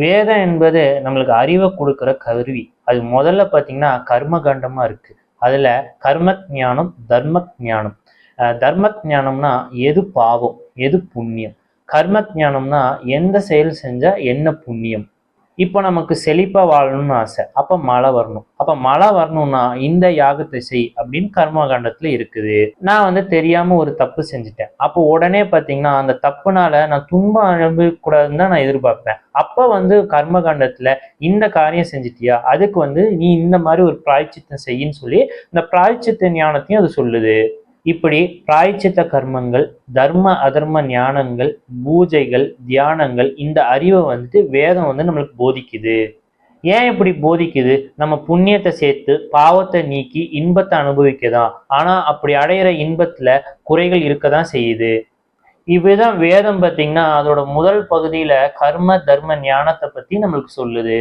வேதம் என்பது நம்மளுக்கு அறிவை கொடுக்குற கருவி. அது முதல்ல பார்த்தீங்கன்னா கர்ம கண்டமாக இருக்கு. அதில் கர்ம ஞானம் தர்ம ஞானம் தர்ம ஞானம்னா எது பாவம் எது புண்ணியம்? கர்ம ஞானம்னா எந்த செயல் செஞ்சால் என்ன புண்ணியம்? இப்போ நமக்கு செழிப்பாக வாழணும்னு ஆசை. அப்போ மழை வரணும். அப்போ மழை வரணும்னா இந்த யாகத்தை செய் அப்படின்னு கர்மகாண்டத்தில் இருக்குது. நான் வந்து தெரியாமல் ஒரு தப்பு செஞ்சுட்டேன். அப்போ உடனே பார்த்தீங்கன்னா அந்த தப்புனால நான் துன்பம் அனுபவிக்க கூடாதுன்னு தான் நான் எதிர்பார்ப்பேன். அப்போ வந்து கர்மகாண்டத்தில் இந்த காரியம் செஞ்சிட்டியா? அதுக்கு வந்து நீ இந்த மாதிரி ஒரு பிராய்ச்சித்தம் செய்யின்னு சொல்லி இந்த பிராய்ச்சித்த ஞானத்தையும் அது சொல்லுது. இப்படி பிராய்ச்சித்த கர்மங்கள் தர்ம அதர்ம ஞானங்கள் பூஜைகள் தியானங்கள் இந்த அறிவை வந்துட்டு வேதம் வந்து நம்மளுக்கு போதிக்குது. ஏன் இப்படி போதிக்குது? நம்ம புண்ணியத்தை சேர்த்து பாவத்தை நீக்கி இன்பத்தை அனுபவிக்கதான் ஆனா அப்படி அடையிற இன்பத்துல குறைகள் இருக்கதான் செய்யுது. இவ்விதம் வேதம் பார்த்தீங்கன்னா அதோட முதல் பகுதியில கர்ம தர்ம ஞானத்தை பத்தி நம்மளுக்கு சொல்லுது.